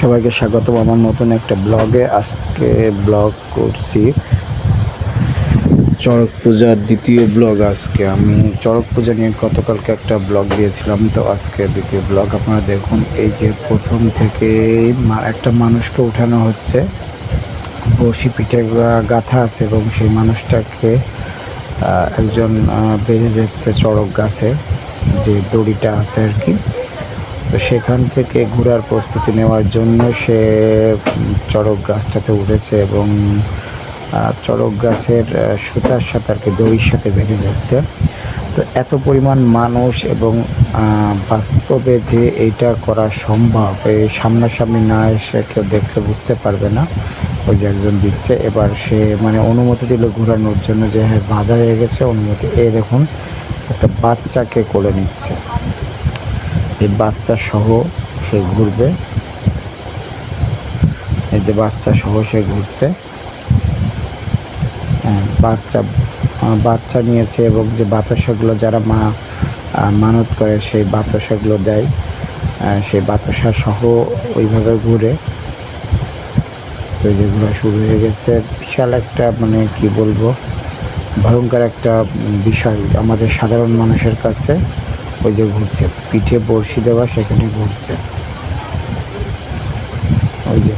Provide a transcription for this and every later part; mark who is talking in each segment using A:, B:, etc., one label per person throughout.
A: সবাইকে স্বাগত আমার নতুন একটা ব্লগে। আজকে ব্লগ করছি চড়ক পূজার দ্বিতীয় ব্লগ আজকে। আমি চড়ক পূজা নিয়ে গতকালকে একটা ব্লগ দিয়েছিলাম, তো আজকে দ্বিতীয় ব্লগ। আপনারা দেখুন, এই যে প্রথম থেকে একটা মানুষকে উঠানো হচ্ছে। বড়শি, পিঠে গাথা আছে এবং সেই মানুষটাকে একজন বেঁধে যাচ্ছে চড়ক গাছে। যে দড়িটা আছে আর কি। তো সেখান থেকে ঘোরার প্রস্তুতি নেওয়ার জন্য সে চড়ক গাছটাতে উঠেছে এবং চড়ক গাছের সুতার সাথে আর কি দড়ির সাথে বেঁধে যাচ্ছে। তো এত পরিমাণ মানুষ এবং বাস্তবে যে এইটা করা সম্ভব এই সামনাসামনি না এসে কেউ দেখলে বুঝতে পারবে না। ওই যে একজন দিচ্ছে, এবার সে মানে অনুমতি দিল ঘোরানোর জন্য যে হ্যাঁ বাধা হয়ে গেছে, অনুমতি। এ দেখুন, একটা বাচ্চাকে কোলে নিচ্ছে। এই বাচ্চা সহ সে ঘুরবে। এই যে বাচ্চা সহ সে ঘুরছে। হ্যাঁ, বাচ্চা বাচ্চা নিয়েছে এবং যে বাতাসাগুলো যারা মা মানত করে সেই বাতাসাগুলো দেয়। সেই বাতাসা সহ ওইভাবে ঘুরে। তো যে ঘোরা শুরু হয়ে গেছে। বিশাল একটা মানে কি বলব? ভয়ঙ্কর একটা বিষয় আমাদের সাধারণ মানুষের কাছে। ওই যে ঘুরছে, পিঠে বড়শি দেওয়া সেখানে ঘুরছে। ওই যে,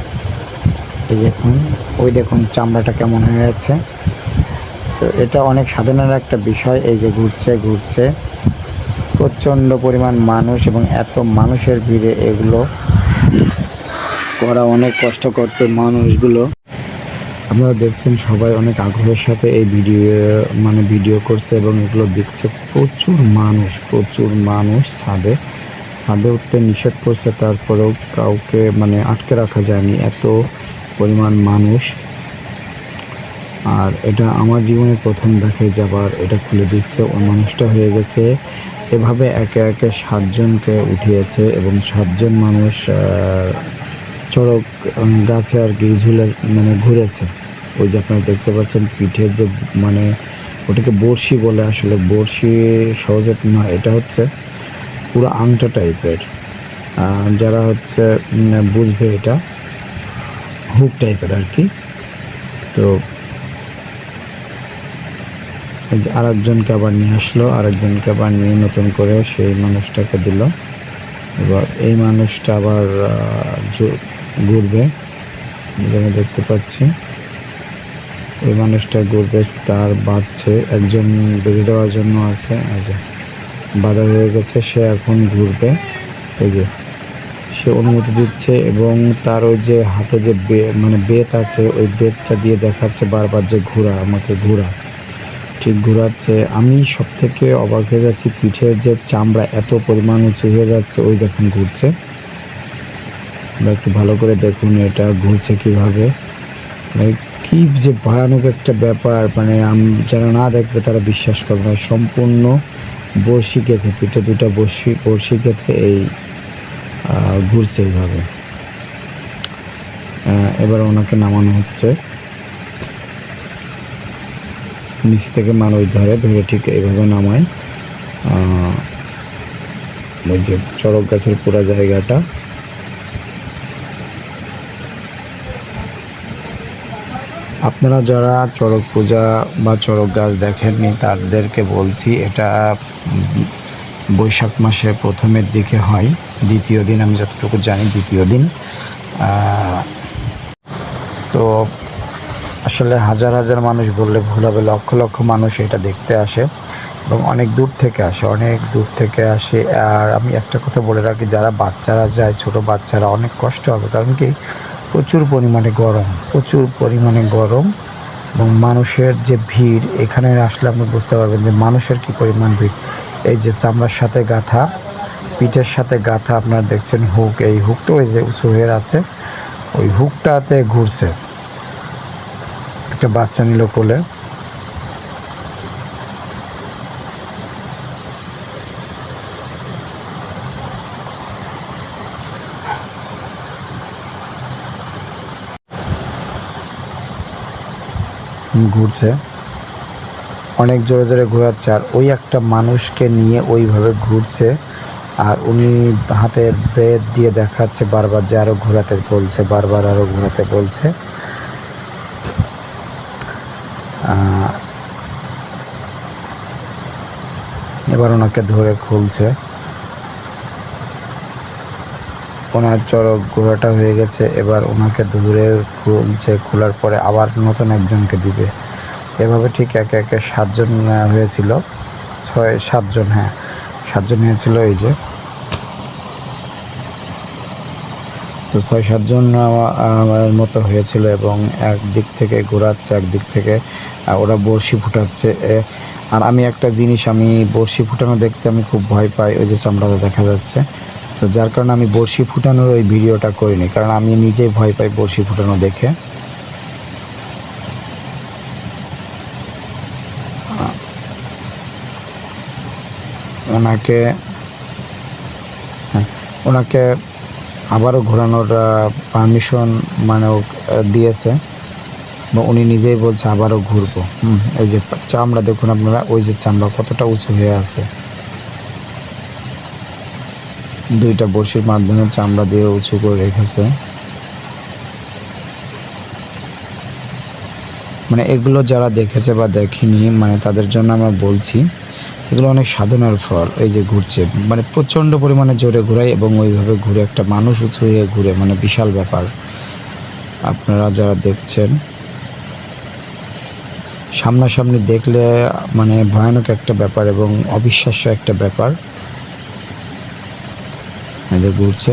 A: এই দেখুন, ওই দেখুন চামড়াটা কেমন হয়ে আছে। তো এটা অনেক সাধারণের একটা বিষয়, এই যে ঘুরছে ঘুরছে। প্রচণ্ড পরিমাণ মানুষ এবং এত মানুষের ভিড়ে এগুলো করা অনেক কষ্ট করতে মানুষগুলো আপনারা দেখছেন সবাই অনেক আগ্রহের সাথে এই ভিডিও মানে ভিডিও করছে এবং এগুলো দেখছে। প্রচুর মানুষ প্রচুর মানুষ ছাদে। ছাদে উঠতে নিষেধ করছে, তারপরেও কাউকে মানে আটকে রাখা যায়নি এত পরিমাণ মানুষ। আর এটা আমার জীবনে প্রথম দেখে যাবার এটা খুলে দিচ্ছে, ও মানুষটা হয়ে গেছে। এভাবে একে একে সাতজনকে উঠিয়েছে এবং সাতজন মানুষ চড়ক গাছে আর কি ঝুলে মানে ঘুরেছে। ওই যে আপনারা দেখতে পাচ্ছেন, পিঠের যে মানে ওটাকে বড়শি বলে আসলে। বড়শি সহজে না, এটা হচ্ছে পুরো আংটা টাইপের। যারা হচ্ছে বুঝবে এটা, হুক টাইপের আর কি। তো এই যে আরেকজনকে আবার নিয়ে আসলো, আরেকজনকে আবার নিয়ে নতুন করে সেই মানুষটাকে দিল। এবার এই মানুষটা আবার ঘুরবে যেটা দেখতে পাচ্ছি। ওই মানুষটা ঘুরবে, তার বাঁধছে একজন বেঁধে দেওয়ার জন্য আছে। এই যে, বাধা হয়ে গেছে, সে এখন ঘুরবে। এই যে, সে অনুমতি দিচ্ছে এবং তার ওই যে হাতে যে মানে বেত আছে, ওই বেতটা দিয়ে দেখাচ্ছে বারবার যে, ঘোরা, আমাকে ঘোরা। ঠিক ঘোরাচ্ছে। আমি সব থেকে অবাক হয়ে যাচ্ছি, পিঠের যে চামড়া এত পরিমাণ উঁচু হয়ে যাচ্ছে, ওই যখন ঘুরছে। আপনারা একটু ভালো করে দেখুন এটা ঘুরছে কীভাবে। মানে কি যে ভয়ানক একটা ব্যাপার মানে যারা না দেখবে তারা বিশ্বাস করবে না। সম্পূর্ণ বড়শি গেঁথে পিঠে দুটো বড়শি বড়শি গেঁথে এই ঘুরছে এইভাবে। এবার ওনাকে নামানো হচ্ছে। নিচ থেকে মানুষ ধরে ধরে ঠিক এইভাবে নামায়। ওই যে চড়ক গাছের পুরা জায়গাটা। আপনারা যারা চড়ক পূজা বা চড়ক গাছ দেখেননি, তাদেরকে বলছি এটা বৈশাখ মাসের প্রথমের দিকে হয়। দ্বিতীয় দিন, আমি যতটুকু জানি দ্বিতীয় দিন। তো আসলে হাজার হাজার মানুষ বললে ভুল হবে, লক্ষ লক্ষ মানুষ এটা দেখতে আসে এবং অনেক দূর থেকে আসে, অনেক দূর থেকে আসে। আর আমি একটা কথা বলে রাখি, যারা বাচ্চারা যায়, ছোট বাচ্চারা অনেক কষ্ট হবে। কারণ কি? প্রচুর পরিমাণে গরম, প্রচুর পরিমাণে গরম এবং মানুষের যে ভিড়, এখানে আসলে আপনি বুঝতে পারবেন যে মানুষের কি পরিমাণ ভিড়। এই যে চামড়ার সাথে গাথা, পিঠের সাথে গাথা আপনারা দেখছেন হুক, এই হুকটা ওই যে হয়ে আছে, ওই হুকটাতে ঘুরছে। একটা বাচ্চা নিল কোলে। ঘুরছে। অনেক জোরে জোরে ঘোরাচ্ছে আর ওই একটা মানুষকে নিয়ে ওইভাবে ঘুরছে আর উনি হাতে বেদ দিয়ে দেখাচ্ছে বারবার যে আরও ঘোরাতে বলছে, বারবার আরও ঘোরাতে বলছে। এবার ওনাকে ধরে খুলছে। ওনার চরক ঘোরাটা হয়ে গেছে, এবার ওনাকে ধরে খুলছে, খোলার পরে আবার নতুন একজনকে দিবে। এভাবে ঠিক একে একে সাতজন হয়েছিল, ছয়, সাতজন হ্যাঁ সাতজন হয়েছিল এই যে। তো ছয়, সাতজন আমা- আমার মতো হয়েছিল এবং এক দিক থেকে ঘোরাচ্ছে এক দিক থেকে ওরা বড়শি ফুটাচ্ছে। আর আমি একটা জিনিস, আমি বড়শি ফুটানো দেখতে আমি খুব ভয় পাই, ওই যে চামড়াতে দেখা যাচ্ছে। তো যার কারণে আমি বড়শি ফুটানোর ওই ভিডিওটা করিনি, কারণ আমি নিজেই ভয় পাই বড়শি ফুটানো দেখে। ওনাকে হ্যাঁ ওনাকে আবারও ঘোরানোর পারমিশন মানে দিয়েছে। উনি নিজেই বলছে আবারও ঘুরবো। হুম, এই যে চামড়া দেখুন আপনারা, ওই যে চামড়া কতটা উঁচু হয়ে আছে। দুইটা বড়শির মাধ্যমে চামড়া দিয়ে উঁচু করে রেখেছে। মানে এগুলো যারা দেখেছে বা দেখেনি মানে তাদের জন্য আমরা বলছি, এগুলো অনেক সাধনার ফল, এই যে ঘুরছে। মানে প্রচণ্ড পরিমাণে জোরে ঘুরায় এবং ওইভাবে ঘুরে একটা মানুষ উঁচু হয়ে ঘুরে মানে বিশাল ব্যাপার। আপনারা যারা দেখছেন, সামনাসামনি দেখলে মানে ভয়ানক একটা ব্যাপার এবং অবিশ্বাস্য একটা ব্যাপার। এদের ঘুরছে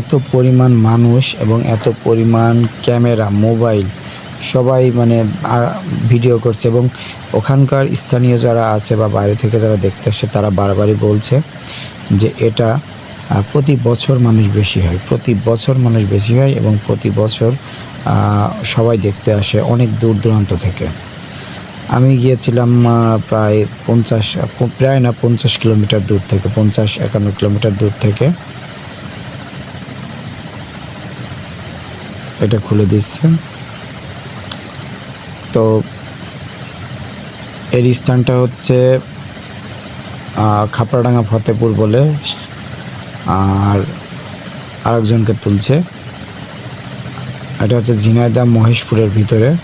A: এত পরিমাণ মানুষ এবং এত পরিমাণ ক্যামেরা, মোবাইল, সবাই মানে ভিডিও করছে এবং ওখানকার স্থানীয় যারা আছে বা বাইরে থেকে যারা দেখতে আসছে, তারা বারবারই বলছে যে এটা প্রতি বছর মানুষ বেশি হয়। প্রতি বছর মানুষ বেশি হয় এবং প্রতি বছর সবাই দেখতে আসে অনেক দূর দূরান্ত থেকে। আমি গিয়েছিলাম প্রায় পঞ্চাশ, প্রায় না পঞ্চাশ কিলোমিটার দূর থেকে, পঞ্চাশ একান্ন কিলোমিটার দূর থেকে। এটা খুলে দিচ্ছে। তো এর স্থানটা হচ্ছে খাপড়াডাঙ্গা ফতেপুর বলে আর আরেকজনকে তুলছে। এটা হচ্ছে ঝিনাইদহ মহেশপুরের ভিতরে,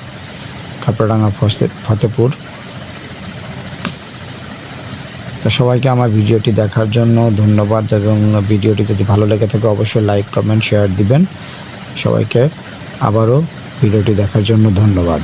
A: কাপড়াডাঙ্গা ফতে- ফতেপুর। তো সবাইকে আমার ভিডিওটি দেখার জন্য ধন্যবাদ এবং ভিডিওটি যদি ভালো লেগে থাকে অবশ্যই লাইক, কমেন্ট, শেয়ার দিবেন। সবাইকে আবারও ভিডিওটি দেখার জন্য ধন্যবাদ।